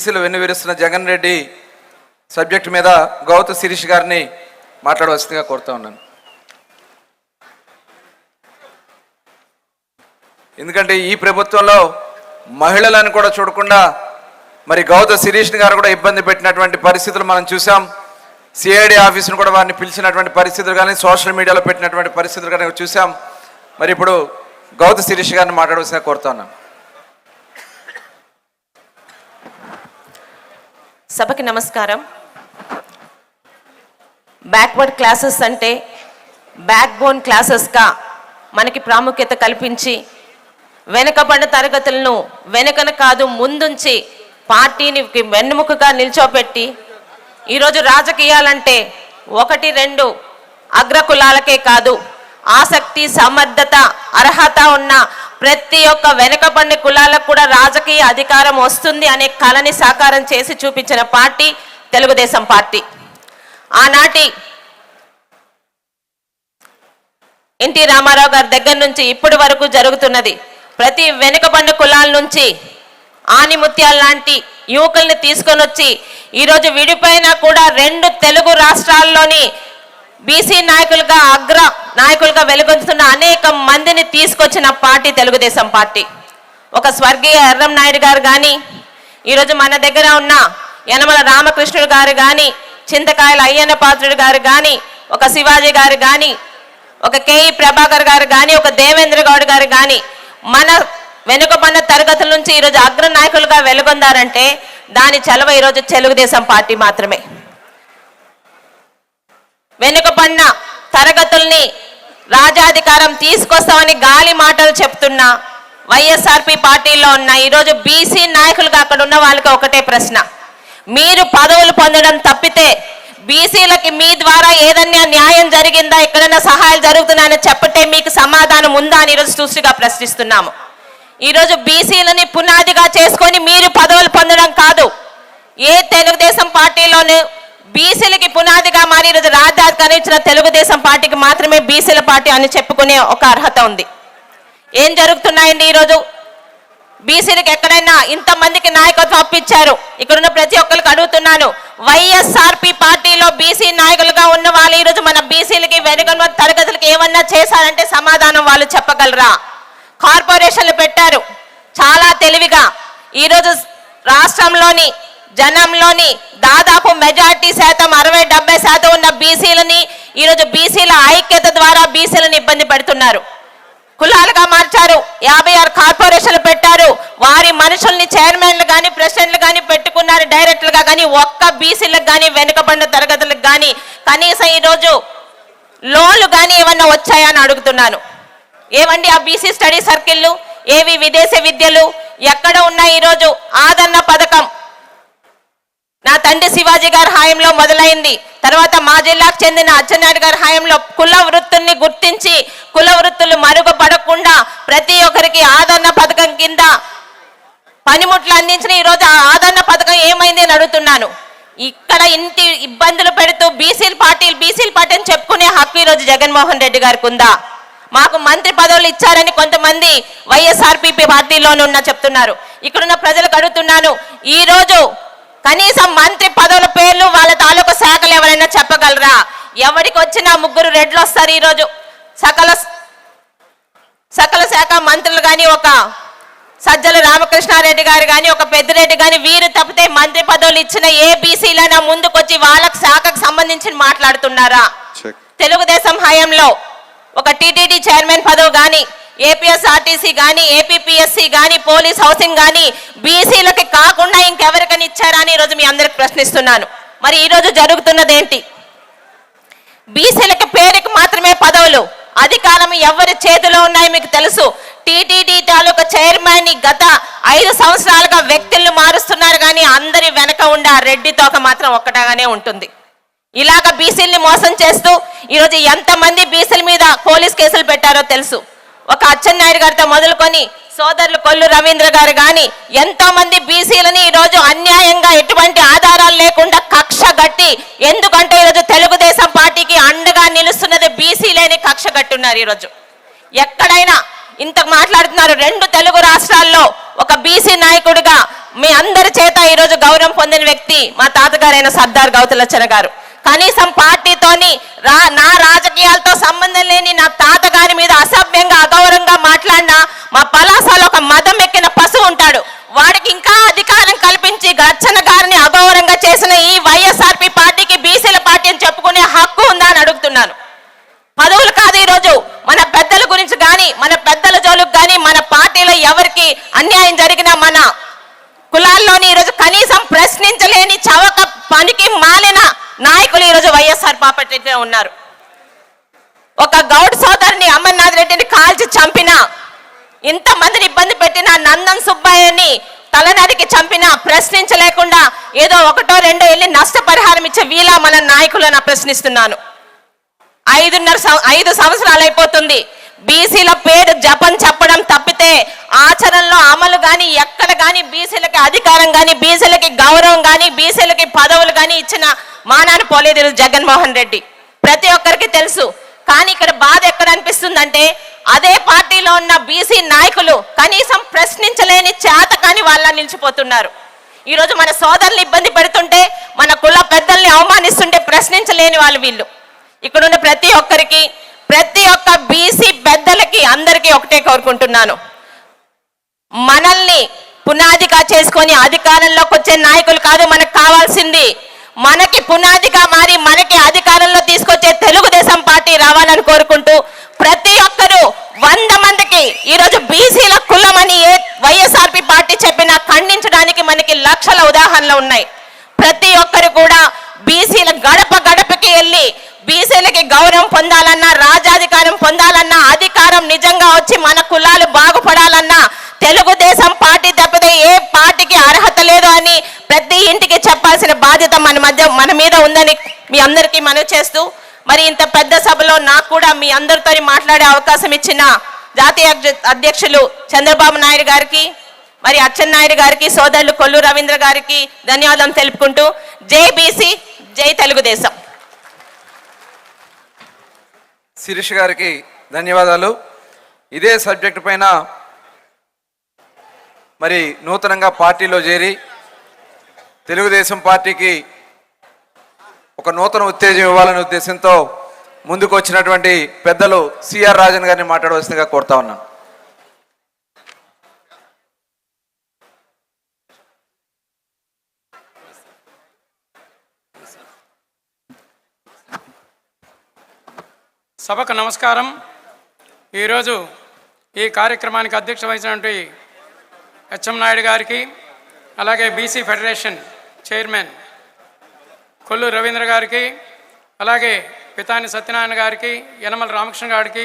బీసీలు వెన్నువిరుస్తున్న జగన్ రెడ్డి సబ్జెక్ట్ మీద గౌత శిరీష్ గారిని మాట్లాడవలసిందిగా కోరుతా ఉన్నాను. ఎందుకంటే ఈ ప్రభుత్వంలో మహిళలను కూడా చూడకుండా మరి గౌత శిరీష్ గారు కూడా ఇబ్బంది పెట్టినటువంటి పరిస్థితులు మనం చూసాం సిఐడి ఆఫీసును కూడా వారిని పిలిచినటువంటి పరిస్థితులు కానీ సోషల్ మీడియాలో పెట్టినటువంటి పరిస్థితులు కానీ చూసాం మరి ఇప్పుడు గౌత శిరీష్ గారిని మాట్లాడవలసిన కోరుతా సభకి నమస్కారం. బ్యాక్వర్డ్ క్లాసెస్ అంటే బ్యాక్ బోన్ క్లాసెస్గా మనకి ప్రాముఖ్యత కల్పించి వెనుకబడిన తరగతులను వెనుకన కాదు ముందుంచి పార్టీని వెన్నుముకగా నిల్చోపెట్టి ఈరోజు రాజకీయాలంటే ఒకటి రెండు అగ్రకులాలకే కాదు ఆసక్తి సమర్థత అర్హత ఉన్న ప్రతి ఒక్క వెనుకబడిన కులాలకు కూడా రాజకీయ అధికారం వస్తుంది అనే కళని సాకారం చేసి చూపించిన పార్టీ తెలుగుదేశం పార్టీ. ఆనాటి ఎన్టీ రామారావు గారి దగ్గర నుంచి ఇప్పటి వరకు జరుగుతున్నది. ప్రతి వెనుకబడిన కులాల నుంచి ఆనిముత్యాల లాంటి యువకుల్ని తీసుకొని వచ్చి ఈరోజు విడిపోయినా కూడా రెండు తెలుగు రాష్ట్రాల్లోని బీసీ నాయకులుగా అగ్ర నాయకులుగా వెలుగొందుతున్న అనేక మందిని తీసుకొచ్చిన పార్టీ తెలుగుదేశం పార్టీ. ఒక స్వర్గీయ ఎర్రం నాయుడు గారు కానీ ఈరోజు మన దగ్గర ఉన్న యనమల రామకృష్ణుడు గారు కానీ చింతకాయల అయ్యన్న పాత్రుడు గారు కానీ ఒక శివాజీ గారు కానీ ఒక కేఈ ప్రభాకర్ గారు కానీ ఒక దేవేంద్ర గౌడ్ గారు కానీ మన వెనుకబడిన తరగతుల నుంచి ఈరోజు అగ్ర నాయకులుగా వెలుగొందారంటే దాని చలవ ఈరోజు తెలుగుదేశం పార్టీ మాత్రమే. వెనుకబడిన తరగతుల్ని రాజాధికారం తీసుకొస్తామని గాలి మాటలు చెప్తున్నా వైఎస్ఆర్పి పార్టీలో ఉన్న ఈరోజు బీసీ నాయకులుగా అక్కడ ఉన్న వాళ్ళకి ఒకటే ప్రశ్న. మీరు పదవులు పొందడం తప్పితే బీసీలకి మీ ద్వారా ఏదన్నా న్యాయం జరిగిందా? ఎక్కడైనా సహాయాలు జరుగుతున్నాయని చెప్పటే మీకు సమాధానం ఉందా అని ఈరోజు సృష్టిగా ప్రశ్నిస్తున్నాము. ఈరోజు బీసీలని పునాదిగా చేసుకొని మీరు పదవులు పొందడం కాదు. ఏ తెలుగుదేశం పార్టీలోనే బీసీలకి పునాదిగా మారి ఈరోజు రాజధాని ఇచ్చిన తెలుగుదేశం పార్టీకి మాత్రమే బీసీల పార్టీ అని చెప్పుకునే ఒక అర్హత ఉంది. ఏం జరుగుతున్నాయండి ఈరోజు? బీసీలకు ఎక్కడైనా ఇంతమందికి నాయకత్వం అప్పించారు ఇక్కడున్న ప్రతి ఒక్కరికి అడుగుతున్నాను. వైఎస్ఆర్పి పార్టీలో బీసీ నాయకులుగా ఉన్న వాళ్ళు ఈరోజు మన బీసీలకి వెనుకన్న తరగతులకి ఏమన్నా చేశారంటే సమాధానం వాళ్ళు చెప్పగలరా? కార్పొరేషన్లు పెట్టారు. చాలా తెలివిగా. ఈరోజు రాష్ట్రంలోని జనంలోని దాదాపు మెజార్టీ శాతం అరవై డెబ్బై శాతం ఉన్న బీసీలని ఈరోజు బీసీల ఐక్యత ద్వారా బీసీలను ఇబ్బంది పెడుతున్నారు. కులాలుగా మార్చారు యాభై ఆరు కార్పొరేషన్లు పెట్టారు వారి మనుషుల్ని చైర్మన్లు కానీ ప్రెసిడెంట్లు కానీ పెట్టుకున్నారు డైరెక్టర్లుగా కానీ ఒక్క బీసీలకు కానీ వెనుకబడిన తరగతులకు కానీ కనీసం ఈరోజు లోన్లు కానీ ఏమన్నా వచ్చాయని అడుగుతున్నాను. ఏమండి ఆ బీసీ స్టడీ సర్కిళ్ళు? ఏవి విదేశీ విద్యలు? ఎక్కడ ఉన్నాయి ఈరోజు ఆదరణ పథకం? నా తండ్రి శివాజీ గారి హాయంలో మొదలైంది. తర్వాత మా జిల్లాకు చెందిన అచ్చెన్నాయుడు గారి హాయంలో కుల వృత్తుల్ని గుర్తించి కుల వృత్తులు మరుగుపడకుండా ప్రతి ఒక్కరికి ఆదరణ పథకం కింద పనిముట్లు అందించిన ఈరోజు ఆ ఆదరణ పథకం ఏమైంది అని అడుగుతున్నాను. ఇక్కడ ఇంటి ఇబ్బందులు పెడుతూ బీసీల పార్టీలు బీసీల పార్టీ అని చెప్పుకునే హక్కు ఈరోజు జగన్మోహన్ రెడ్డి గారికి ఉందా? మాకు మంత్రి పదవులు ఇచ్చారని కొంతమంది వైఎస్ఆర్పీపీ పార్టీలోనున్న చెప్తున్నారు. ఇక్కడున్న ప్రజలకు అడుగుతున్నాను ఈరోజు కనీసం మంత్రి పదవుల పేర్లు వాళ్ళ తాలూకు శాఖలు ఎవరైనా చెప్పగలరా? ఎవరికి వచ్చినా ముగ్గురు రెడ్లు వస్తారు ఈరోజు. సకల సకల శాఖ మంత్రులు కానీ ఒక సజ్జల రామకృష్ణారెడ్డి గారు కానీ ఒక పెద్దిరెడ్డి కానీ వీరు తప్పితే మంత్రి పదవులు ఇచ్చిన ఏ బీసీలైనా ముందుకొచ్చి వాళ్ళకి శాఖకు సంబంధించి మాట్లాడుతున్నారా? తెలుగుదేశం హయాంలో ఒక టీటీడీ చైర్మన్ పదవి కానీ ఏపీఎస్ఆర్టీసీ కానీ ఏపీపీఎస్సీ కానీ పోలీస్ హౌసింగ్ కానీ బీసీలకి కాకుండా ఇంకెవరికని ఇచ్చారా అని ఈరోజు మీ అందరికి ప్రశ్నిస్తున్నాను. మరి ఈరోజు జరుగుతున్నది ఏంటి? బీసీలకి పేరుకి మాత్రమే పదవులు. అధికారం ఎవరి చేతిలో ఉన్నాయో మీకు తెలుసు. టీటీడీ తాలూకా చైర్మన్ని గత ఐదు సంవత్సరాలుగా వ్యక్తులను మారుస్తున్నారు కానీ అందరి వెనక ఉండే ఆ రెడ్డి తోక మాత్రం ఒక్కటగానే ఉంటుంది. ఇలాగ బీసీల్ని మోసం చేస్తూ ఈరోజు ఎంతమంది బీసీల మీద పోలీస్ కేసులు పెట్టారో తెలుసు. ఒక అచ్చెన్నాయుడు గారితో మొదలుకొని సోదరులు కొల్లు రవీంద్ర గారు కానీ ఎంతో మంది బీసీలని ఈరోజు అన్యాయంగా ఎటువంటి ఆధారాలు లేకుండా కక్ష గట్టి ఎందుకంటే ఈరోజు తెలుగుదేశం పార్టీకి అండగా నిలుస్తున్నది బీసీలేని కక్ష గట్టున్నారు ఈరోజు. ఎక్కడైనా ఇంత మాట్లాడుతున్నారు రెండు తెలుగు రాష్ట్రాల్లో ఒక బీసీ నాయకుడిగా మీ అందరి చేత ఈరోజు గౌరవం పొందిన వ్యక్తి మా తాతగారైన సర్దార్ గౌతలచ్చన గారు. కనీసం పార్టీతోని రా నా రాజకీయాలతో సంబంధం లేని నా తాతగారి మీద అసభ్యంగా అగౌరవంగా మాట్లాడిన మా పలాసలో ఒక మదం ఎక్కిన పశువు ఉంటాడు. వాడికి ఇంకా అధికారం కల్పించి గచ్చన గారిని అగౌరవంగా చేసిన ఈ వైఎస్ఆర్పి పార్టీకి బీసీల పార్టీ అని చెప్పుకునే హక్కు ఉందా అని అడుగుతున్నాను పదవులు కాదు ఈరోజు మన పెద్దల గురించి కానీ మన పెద్దల జోలికి కానీ మన పార్టీలో ఎవరికి అన్యాయం జరిగినా మన కులాల్లోని ఈరోజు కనీసం ప్రశ్నించలేని చవక పనికి మాలిన నాయకులు ఈరోజు వైఎస్ఆర్ ఉన్నారు. ఒక గౌడ్ సోదరుని అమర్నాథ్ రెడ్డిని కాల్చి చంపిన ఇంతమందిని ఇబ్బంది పెట్టిన నందన్ సుబ్బయ్యని తలనరికి చంపిన ప్రశ్నించలేకుండా ఏదో ఒకటో రెండో వెళ్ళి నష్టపరిహారం ఇచ్చే వీలా మన నాయకులను ప్రశ్నిస్తున్నాను. ఐదున్నర ఐదు సంవత్సరాలు అయిపోతుంది. బీసీల పేరు జపం చెప్పడం తప్పితే ఆచరణలో అమలు కానీ ఎక్కడ కానీ బీసీలకి అధికారం కానీ బీసీలకి గౌరవం కానీ బీసీలకి పదవులు కానీ ఇచ్చిన మానాన్ని పోలేదు ఈరోజు జగన్మోహన్ రెడ్డి. ప్రతి ఒక్కరికి తెలుసు. కానీ ఇక్కడ బాధ ఎక్కడ అనిపిస్తుందంటే అదే పార్టీలో ఉన్న బీసీ నాయకులు కనీసం ప్రశ్నించలేని చేత కానీ వాళ్ళ నిలిచిపోతున్నారు. ఈరోజు మన సోదరులు ఇబ్బంది పెడుతుంటే మన కుల పెద్దల్ని అవమానిస్తుంటే ప్రశ్నించలేని వాళ్ళు వీళ్ళు. ఇక్కడున్న ప్రతి ఒక్కరికి ప్రతి ఒక్క బీసీ పెద్దలకి అందరికీ ఒకటే కోరుకుంటున్నాను. మనల్ని పునాదిగా చేసుకొని అధికారంలోకి వచ్చే నాయకులు కాదు మనకు కావాల్సింది మనకి పునాదిగా మారి మనకి అధికారంలో తీసుకొచ్చే తెలుగుదేశం పార్టీ రావాలని కోరుకుంటూ ప్రతి ఒక్కరూ వంద మందికి ఈరోజు బీసీల కులమని ఏ వైఎస్ఆర్పి పార్టీ చెప్పినా ఖండించడానికి మనకి లక్షల ఉదాహరణలు ఉన్నాయి. ప్రతి ఒక్కరు కూడా బీసీల గడప గడపకి వెళ్ళి బీసీలకి గౌరవం పొందాలన్నా రాజాధికారం పొందాలన్నా అధికారం నిజంగా వచ్చి మన కులాలు బాగుపడాలన్నా తెలుగు పార్టీ తప్పితే ఏ పార్టీకి అర్హత లేదు అని ప్రతి ఇంటికి చెప్పాల్సిన బాధ్యత మన మధ్య మన మీద ఉందని మీ అందరికీ మనవి చేస్తూ మరి ఇంత పెద్ద సభలో నాకు కూడా మీ అందరితో మాట్లాడే అవకాశం ఇచ్చిన జాతీయ అధ్య- అధ్యక్షులు చంద్రబాబు నాయుడు గారికి మరి అచ్చెన్నాయుడు గారికి సోదరులు కొల్లు రవీంద్ర గారికి ధన్యవాదాలు తెలుపుకుంటూ జై బీసీ జై తెలుగుదేశం. శిరీష్ గారికి ధన్యవాదాలు. ఇదే సబ్జెక్ట్ పైన మరి నూతనంగా పార్టీలో చేరి తెలుగుదేశం పార్టీకి ఒక నూతన ఉత్తేజం ఇవ్వాలనే ఉద్దేశంతో ముందుకు వచ్చినటువంటి పెద్దలు సిఆర్ రాజన్ గారిని మాట్లాడవలసిందిగా కోరుతా ఉన్నాను. సభకు నమస్కారం. ఈరోజు ఈ కార్యక్రమానికి అధ్యక్ష వహించినటువంటి హెచ్ఎం నాయుడు గారికి అలాగే BC federation chairman Kollu Ravindra గారికి అలాగే పితాని సత్యనారాయణ గారికి యనమల రామకృష్ణ గారికి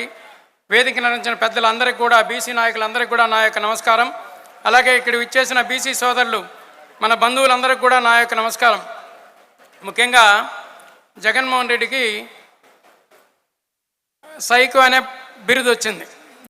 వేదిక నిర్వహించిన పెద్దలందరికీ కూడా బీసీ నాయకులందరికీ కూడా నా యొక్క నమస్కారం. అలాగే ఇక్కడ ఇచ్చేసిన బీసీ సోదరులు మన బంధువులందరికీ కూడా నా యొక్క నమస్కారం. ముఖ్యంగా జగన్మోహన్ రెడ్డికి సైకో అనే బిరుదు వచ్చింది